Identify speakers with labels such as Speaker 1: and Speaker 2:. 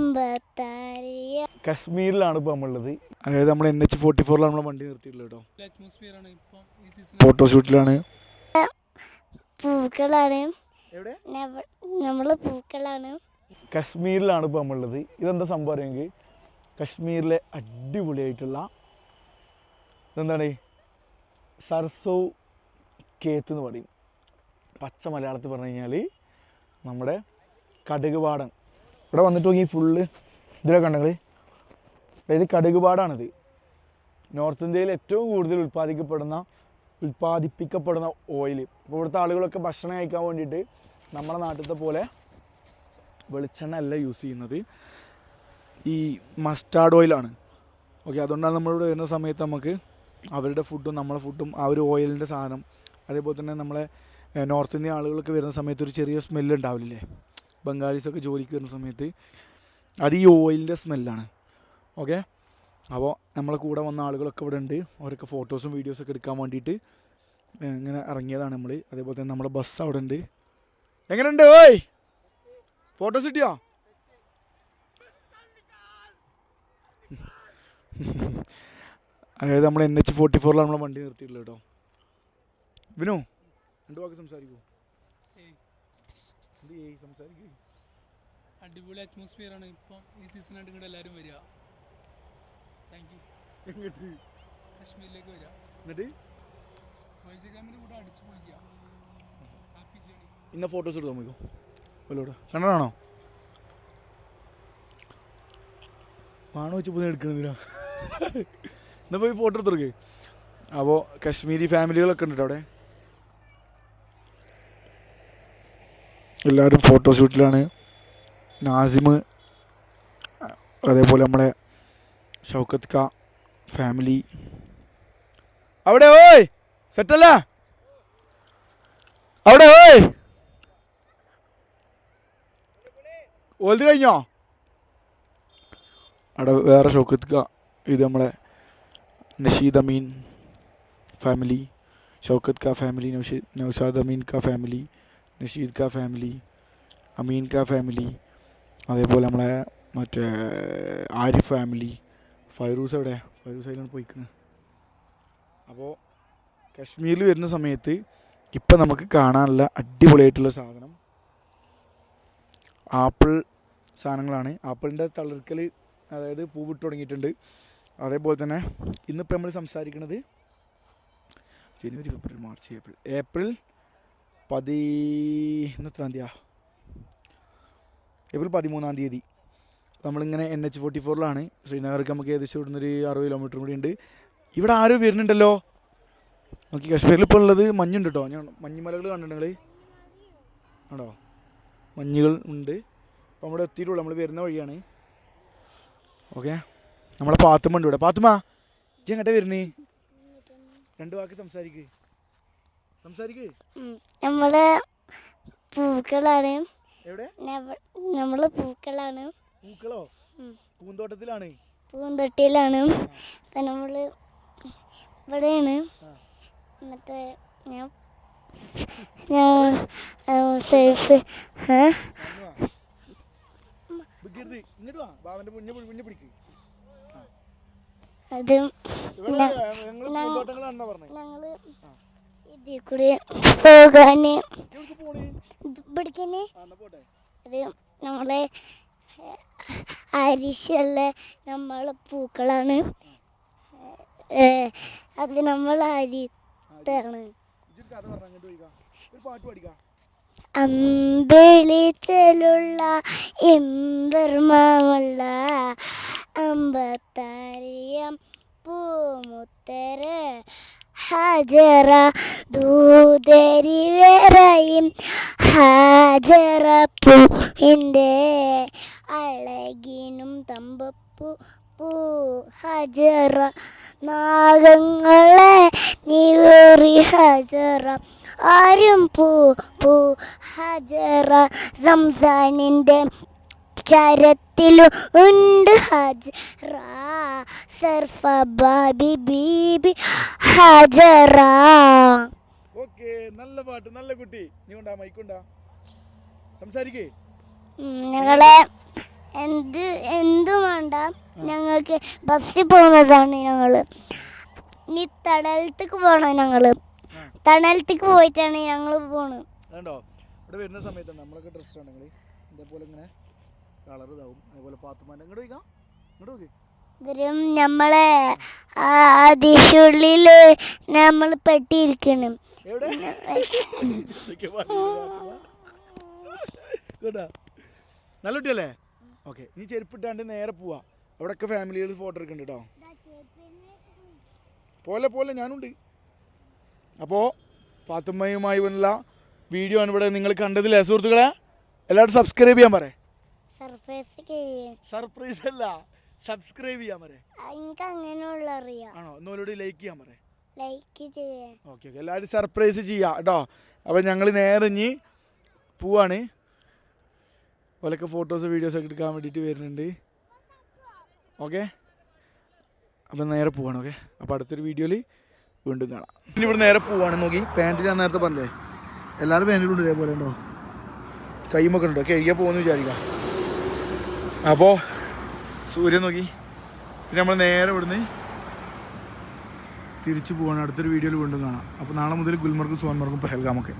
Speaker 1: അമ്പത്താറിയ
Speaker 2: കശ്മീരിലാണ് ഇപ്പോൾ നമ്മളുള്ളത്. അതായത് നമ്മൾ എൻ എച്ച് ഫോർട്ടി ഫോറിലാണ് നമ്മൾ വണ്ടി നിർത്തിയിട്ടുള്ളത് കേട്ടോ. ഫോട്ടോഷൂട്ടിലാണ്
Speaker 1: പൂക്കളാണ്.
Speaker 2: എവിടെ?
Speaker 1: നമ്മൾ പൂക്കളാണ്.
Speaker 2: കശ്മീരിലാണ് ഇപ്പോൾ നമ്മളുള്ളത്. ഇതെന്താ സംഭവം അറിയാമെങ്കിൽ കശ്മീരിലെ അടിപൊളിയായിട്ടുള്ള ഇതെന്താണ്? സർസോ കേത്ത് എന്ന് പറയും. പച്ച മലയാളത്തിൽ പറഞ്ഞു കഴിഞ്ഞാൽ നമ്മുടെ കടുക് പാടം ഇവിടെ വന്നിട്ട് നോക്കി ഫുള്ള് ഇതിലൊക്കെ ഉണ്ടെങ്കിൽ അതായത് കടുകുപാടാണിത്. നോർത്ത് ഇന്ത്യയിൽ ഏറ്റവും കൂടുതൽ ഉൽപ്പാദിക്കപ്പെടുന്ന ഉൽപ്പാദിപ്പിക്കപ്പെടുന്ന ഓയിൽ ഇപ്പോൾ ഇവിടുത്തെ ആളുകളൊക്കെ ഭക്ഷണം കഴിക്കാൻ വേണ്ടിയിട്ട് നമ്മുടെ നാട്ടിലത്തെ പോലെ വെളിച്ചെണ്ണ അല്ല യൂസ് ചെയ്യുന്നത്. ഈ മസ്റ്റാർഡ് ഓയിലാണ് ഓക്കെ അതുകൊണ്ടാണ് നമ്മളിവിടെ വരുന്ന സമയത്ത് നമുക്ക് അവരുടെ ഫുഡും നമ്മളെ ഫുഡും ആ ഒരു ഓയിലിന്റെ സാധനം അതേപോലെ തന്നെ നമ്മളെ നോർത്ത് ഇന്ത്യൻ ആളുകളൊക്കെ വരുന്ന സമയത്ത് ഒരു ചെറിയ സ്മെല്ല് ഉണ്ടാവില്ലേ? ബംഗാളീസൊക്കെ ജോലിക്ക് വരുന്ന സമയത്ത് അത് ഈ ഓയിലിന്റെ സ്മെല്ലാണ്. ഓക്കെ? അപ്പോൾ നമ്മളെ കൂടെ വന്ന ആളുകളൊക്കെ ഇവിടെ ഉണ്ട്. അവരൊക്കെ ഫോട്ടോസും വീഡിയോസൊക്കെ എടുക്കാൻ വേണ്ടിയിട്ട് ഇങ്ങനെ ഇറങ്ങിയതാണ് നമ്മൾ അതേപോലെ തന്നെ നമ്മുടെ ബസ് അവിടെ ഉണ്ട്. എങ്ങനെയുണ്ട്? ഓയ് ഫോട്ടോസ് കിട്ടിയോ? അതായത് നമ്മൾ എൻ എച്ച് ഫോർട്ടി ഫോറിലാണ് നമ്മളെ വണ്ടി നിർത്തിയിട്ടുള്ളത് കേട്ടോ. വിനു രണ്ടു വാക്ക് സംസാരിക്കൂ
Speaker 3: ഏയ്.
Speaker 2: എന്ത് ഏയ് സംസാരിക്കൂ
Speaker 3: അടിപൊളി അറ്റ്മോസ്ഫിയർ ആണ്. ഇപ്പം ഈ സീസൺ ആയിട്ട് ഇങ്ങോട്ട് എല്ലാവരും വരിക. താങ്ക് യു
Speaker 2: എങ്ങോട്ട്?
Speaker 3: കശ്മീരിലേക്ക് വരിക.
Speaker 2: എന്നിട്ട്?
Speaker 3: വൈജഗാമിന്റെ കൂടെ അടിച്ചു പൊളിക്കുക. ഹാപ്പി ജേണി
Speaker 2: ഇന്ന ഫോട്ടോസ് എടുത്തു നോക്കോ ഒലോട് കണ്ടതാണോ പാണ വെച്ച് പോയി എടുക്കണതിനാ എന്നാ പോയി ഫോട്ടോ എടുത്തു അപ്പോൾ കശ്മീരി ഫാമിലികളൊക്കെ ഉണ്ട് അവിടെ? എല്ലാവരും ഫോട്ടോഷൂട്ടിലാണ് നാസിമ് അതേപോലെ നമ്മളെ ഷൗക്കത്ത് ക ഫാമിലി അവിടെ ഓയ്! സെറ്റല്ല അവിടെ ഓയ്! ഓൽത് കഴിഞ്ഞോ? അവിടെ വേറെ ഷൗക്കത്ത് ക ഇത് നമ്മളെ നഷീദ് അമീൻ ഫാമിലി ഷൗക്കത്ത് ക ഫാമിലി നൗഷാദ് അമീൻ ക ഫാമിലി നഷീദ് ക ഫാമിലി അമീൻ ക ഫാമിലി അതേപോലെ നമ്മളെ മറ്റേ ആരിഫ് ഫാമിലി ഫൈറൂസ് എവിടെ? ഫൈറൂസ് അതിലാണ് പോയിക്കണ്. അപ്പോൾ കശ്മീരിൽ വരുന്ന സമയത്ത് ഇപ്പം നമുക്ക് കാണാനുള്ള അടിപൊളിയായിട്ടുള്ള സാധനം ആപ്പിൾ സാധനങ്ങളാണ്. ആപ്പിളിന്റെ തളിർക്കൽ അതായത് പൂവിട്ട് തുടങ്ങിയിട്ടുണ്ട്. അതേപോലെ തന്നെ ഇന്നിപ്പോൾ നമ്മൾ സംസാരിക്കുന്നത് ജനുവരി ഫെബ്രുവരി മാർച്ച് ഏപ്രിൽ. ഏപ്രിൽ പതി ഇന്ന് തീയതിയാ ഏപ്രിൽ പതിമൂന്നാം തീയതി. നമ്മളിങ്ങനെ എൻ എച്ച് ഫോർട്ടി ഫോറിലാണ് ശ്രീനഗർക്ക് നമുക്ക് ഏകദേശം ഇവിടുന്ന് ഒരു അറുപത് കിലോമീറ്റർ കൂടി ഉണ്ട് ഇവിടെ ആരും വരുന്നുണ്ടല്ലോ? നോക്കി കാശ്മീരിൽ ഇപ്പോൾ ഉള്ളത് മഞ്ഞുണ്ട് കേട്ടോ ഞാൻ മഞ്ഞുമലകൾ കണ്ടിട്ടുണ്ട് നിങ്ങൾ ആണോ? മഞ്ഞുകൾ ഉണ്ട്. അപ്പോൾ നമ്മൾ എത്തിയിട്ടുള്ളൂ. നമ്മൾ വരുന്ന വഴിയാണ്. ഓക്കെ. നമ്മളെ പാത്തുമ്മ ഉണ്ട് ഇവിടെ. പാത്തുമ്മ ഇജ്ജ് എങ്ങോട്ടാ വരുന്നേ? രണ്ട് വാക്ക് സംസാരിക്ക്.
Speaker 1: നമ്മൾ പൂക്കളാണ്. നമ്മൾ പൂക്കളാണ്.
Speaker 2: പൂക്കളോ. പൂന്തോട്ടത്തിലാണ്.
Speaker 1: പൂന്തொട്ടിയിലാണ് അപ്പം നമ്മൾ ഇവിടെയാണ്. മറ്റേ ഞാൻ ഞാൻ അത്
Speaker 2: ഞങ്ങൾ.
Speaker 1: ഇതിൽ കൂടി ഇവിടേക്കന്നെ. അത് നമ്മളെ അരിശുള്ള നമ്മളെ പൂക്കളാണ്. അത് നമ്മൾ അരിത്താണ് അമ്പിളിച്ചലുള്ള ഇമ്പർമുള്ള അമ്പത്താരിയം പൂമുത്തര ഹജറ ദൂതരി വേറയും ഹാജറ പൂവിന്റെ അഴകിനും തമ്പപ്പൂ പൂ. ഹാജറ നാഗങ്ങളെ നിവേറി ഹാജറ ആരും പൂ. പൂ. ഹാജറ സംസാനിന്റെ ചരത്തിലും ഉണ്ട്. ഹജറ സർഫ ബാബി ബീബി ഹജറ
Speaker 2: ഓക്കെ നല്ല പാട്ട് നല്ല കുട്ടി. നീ കൊണ്ടാ മൈക്കൊണ്ടാ സംസാരിക്കേ.
Speaker 1: ഞങ്ങളെ എന്ത് എന്തും വേണ്ട. ഞങ്ങൾക്ക് ബസ്സിൽ പോകുന്നതാണ് ഞങ്ങൾ ഇനി തണലത്തേക്ക് പോകണം ഞങ്ങൾ തണലത്തേക്ക് പോയിട്ടാണ് ഞങ്ങൾ പോണത്.
Speaker 2: ഇവിടെ വരുന്ന സമയത്ത് നമ്മളൊക്കെ ഡ്രസ്സ് ആണെങ്കിൽ ഇതേപോലെ ഇങ്ങനെ കളർ ഇതാവും. അതേപോലെ പാത്തുമാന്റെ ഇങ്ങോട്ട് വയ്ക്കാം ഇങ്ങോട്ട് നോക്കി.
Speaker 1: നമ്മളെ അതിശുള്ളിൽ നമ്മൾ പെട്ടിരിക്കണം.
Speaker 2: കേട്ടാ നല്ല കുട്ടിയല്ലേ? ഓക്കെ ഇനി ചെരുപ്പിട്ടാണ്ട് നേരെ പോവാ. അവിടെയൊക്കെ ഫാമിലികൾ ഫോട്ടോ എടുക്കുന്നുണ്ട് കേട്ടോ പോലെ പോലെ ഞാനുണ്ട്. അപ്പോൾ പാത്തുമ്മയുമായി വന്നുള്ള വീഡിയോ ആണ് ഇവിടെ നിങ്ങൾ കണ്ടതില്ലേ സുഹൃത്തുക്കളെ എല്ലാവരും സബ്സ്ക്രൈബ് ചെയ്യാൻ പറയേ.
Speaker 1: ചെയ്യേ.
Speaker 2: സർപ്രൈസ് അല്ല സബ്സ്ക്രൈബ് ചെയ്യാൻ മറേ
Speaker 1: എനിക്ക് അങ്ങനെയുള്ള അറിയാം.
Speaker 2: ആണോ? ഒന്നുകൂടി ലൈക്ക് ചെയ്യാൻ മറേ
Speaker 1: ലൈക്ക് ചെയ്യാം.
Speaker 2: ഓക്കെ ഓക്കെ എല്ലാവരും സർപ്രൈസ് ചെയ്യാം കേട്ടോ അപ്പോൾ ഞങ്ങൾ നേരെ ഇനി പോവാണ്. ഓലൊക്കെ ഫോട്ടോസ് വീഡിയോസ് ഒക്കെ എടുക്കാൻ വേണ്ടിയിട്ട് വരുന്നുണ്ട്. ഓക്കെ അപ്പം നേരെ പോവാണ് ഓക്കെ അപ്പോൾ അടുത്തൊരു വീഡിയോയിൽ വീണ്ടും കാണാം. പിന്നെ ഇവിടെ നേരെ പോവാണ് നോക്കി. പാന്റ് ഞാൻ നേരത്തെ പറഞ്ഞേ എല്ലാവരും പാന്റിലുണ്ട് ഇതേപോലെ ഉണ്ടോ? കൈമൊക്കെ ഉണ്ടോ? കഴുകിയാൽ പോകുമെന്ന് വിചാരിക്കാം. അപ്പോൾ സൂര്യൻ നോക്കി. പിന്നെ നമ്മൾ നേരെ ഇവിടുന്ന് തിരിച്ചു പോവാണ്. അടുത്തൊരു വീഡിയോയിൽ വീണ്ടും കാണാം. അപ്പോൾ നാളെ മുതൽ ഗുൽമർഗും സോൻമർഗും പെഹൽഗാമൊക്കെ